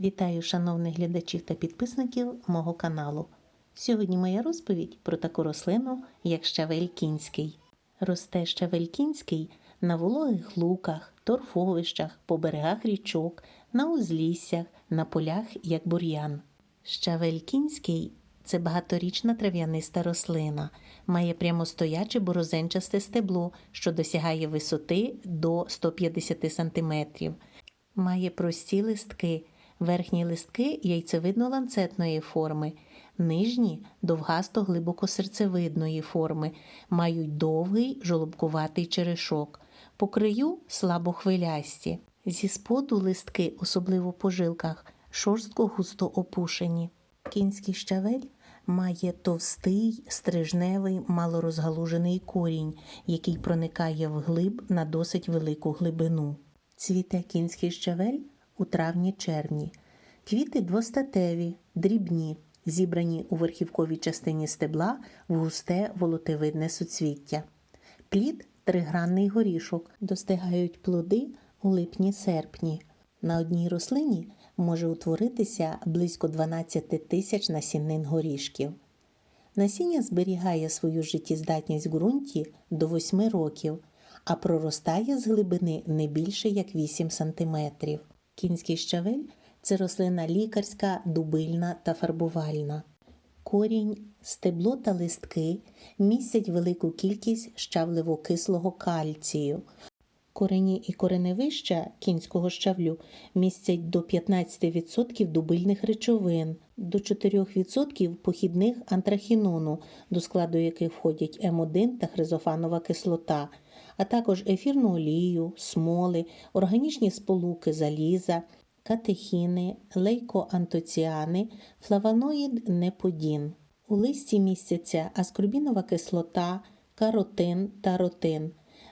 Вітаю шановних глядачів та підписників мого каналу. Сьогодні моя розповідь про таку рослину, як щавель кінський. Росте щавель кінський на вологих луках, торфовищах, по берегах річок, на узліссях, на полях як бур'ян. Щавель кінський це багаторічна трав'яниста рослина, має прямостояче борозенчасте стебло, що досягає висоти до 150 см. Має прості листки. Верхні листки яйцевидно-ланцетної форми, нижні довгасто-глибокосерцевидної форми, мають довгий жолобкуватий черешок, по краю слабохвилясті. Зі споду листки, особливо по жилках, шорстко густо опушені. Кінський щавель має товстий, стрижневий, малорозгалужений корінь, який проникає вглиб на досить велику глибину. Цвіте кінський щавель у травні-червні. Квіти двостатеві, дрібні, зібрані у верхівковій частині стебла в густе волотивидне суцвіття. Плід тригранний горішок, достигають плоди у липні-серпні. На одній рослині може утворитися близько 12 тисяч насінин горішків. Насіння зберігає свою життєздатність в ґрунті до 8 років, а проростає з глибини не більше як 8 см. Кінський щавель це рослина лікарська, дубильна та фарбувальна. Корінь, стебло та листки містять велику кількість щавливо-кислого кальцію. Корені і кореневища кінського щавлю містять до 15% дубильних речовин, до 4% похідних антрахінону, до складу яких входять М1 та хризофанова кислота, а також ефірну олію, смоли, органічні сполуки заліза, катехіни, лейкоантоціани, флавоноїд неподін. У листі містяться аскорбінова кислота, каротин та ротин.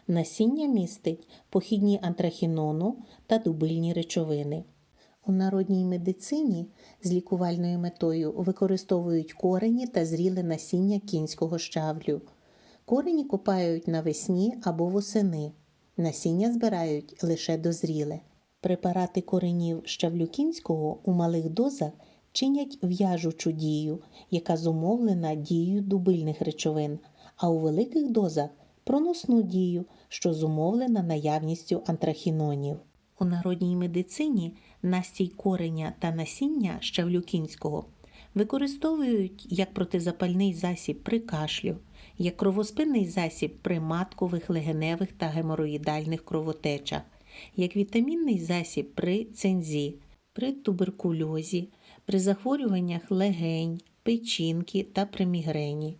Насіння містить похідні антрахінону та дубильні речовини. У народній медицині з лікувальною метою використовують корені та зріле насіння кінського щавлю. Корені копають навесні або восени. Насіння збирають лише дозріле. Препарати коренів щавлю кінського у малих дозах чинять в'яжучу дію, яка зумовлена дією дубильних речовин, а у великих дозах проносну дію, що зумовлена наявністю антрахінонів. У народній медицині настій кореня та насіння щавлю кінського використовують як протизапальний засіб при кашлю, як кровоспинний засіб при маткових, легеневих та геморроїдальних кровотечах, як вітамінний засіб при цензі, при туберкульозі, при захворюваннях легень, печінки та при мігрені.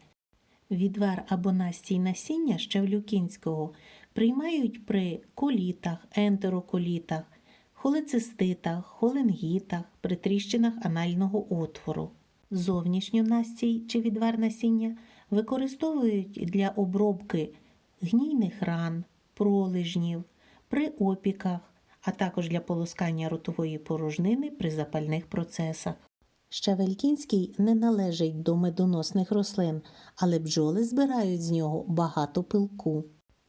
Відвар або настій насіння щавлю кінського приймають при колітах, ентероколітах, холециститах, холенгітах, при тріщинах анального отвору. Зовнішньо настій чи відвар насіння використовують для обробки гнійних ран, пролежнів, при опіках, а також для полоскання ротової порожнини при запальних процесах. Щавель кінський не належить до медоносних рослин, але бджоли збирають з нього багато пилку.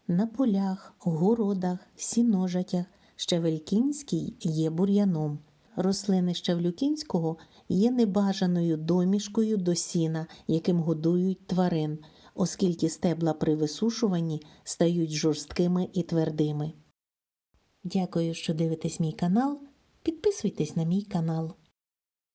На полях, городах, сіножатях щавель кінський є бур'яном. Рослини Щавлюкінського є небажаною домішкою до сіна, яким годують тварин, оскільки стебла при висушуванні стають жорсткими і твердими. Дякую, що дивитесь мій канал. Підписуйтесь на мій канал.